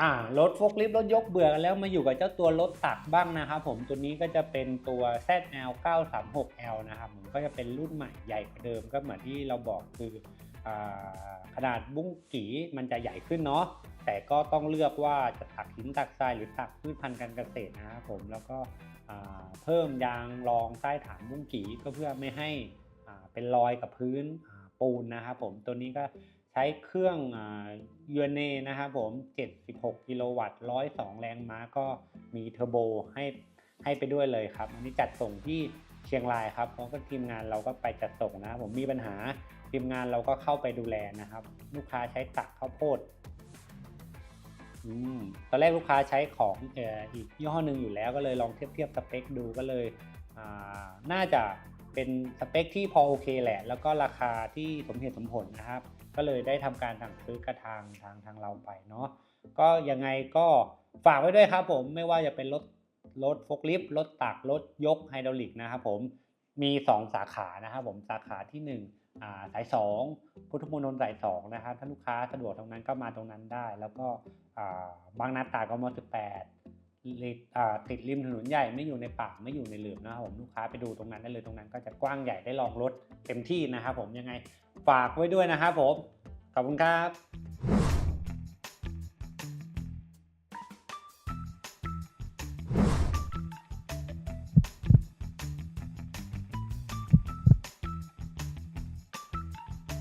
อ่ารถโฟล์คลิฟต์รถยกเบื่อกันแล้วมาอยู่กับเจ้าตัวรถตักบ้างนะครับผมตัวนี้ก็จะเป็นตัว ZL 936L นะครับผมก็จะเป็นรุ่นใหม่ใหญ่กว่าเดิมก็เหมือนที่เราบอกคืออขนาดบุ้งกีมันจะใหญ่ขึ้นเนาะแต่ก็ต้องเลือกว่าจะตักหินตักทรายหรือตักพืชพันธุ์การเกษตรนะครับผมแล้วก็เพิ่มยางรองใต้ฐานบุ้งกีก็เพื่อไม่ให้เป็นรอยกับพื้นปูนนะครับผมตัวนี้ก็ ช้เครื่องยูเนนะครับผม 76 กิโลวัตต์ 102 แรงม้าก็มีเทอร์โบให้ให้ไปด้วยเลยครับ อันนี้จัดส่งที่เชียงรายครับเพราะก็ทีมงานเราก็ไปจัดส่งนะครับผมมีปัญหาทีมงานเราก็เข้าไปดูแลนะครับ ลูกค้าใช้ตักข้าวโพดอืมตอนแรกลูกค้าใช้ของอ,อีกยี่ห้อหนึ่งอยู่แล้วก็เลยลองเทียบเทียบสเปคดูก็เลยน่าจะ เป็นสเปคที่พอโอเคแหละ แล้วก็ราคาที่สมเหตุสมผลนะครับ ก็เลยได้ทำการสั่งซื้อกระทางทางทางเราไปเนาะก็ยังไงก็ฝากไว้ด้วยครับผมไม่ว่าจะเป็นรถรถฟล์คลิฟรถตักรถยกไฮดรอลิกนะครับผมมี 2 สาขานะครับผมสาขาที่1อ่าสาย2พุทธมณฑลสาย2นะครับถ้าลูกค้าสะดวกตรงนั้นก็มาตรงนั้นได้ แล้วก็อ่าบางนาตราดกม18 ติดริมถนนใหญ่ไม่อยู่ในป่าไม่อยู่ในหลืมนะครับผมลูกค้าไปดูตรงนั้นได้เลยตรงนั้นก็จะกว้างใหญ่ได้ลองรถเต็มที่นะครับผมยังไงฝากไว้ด้วยนะครับผมขอบคุณครับ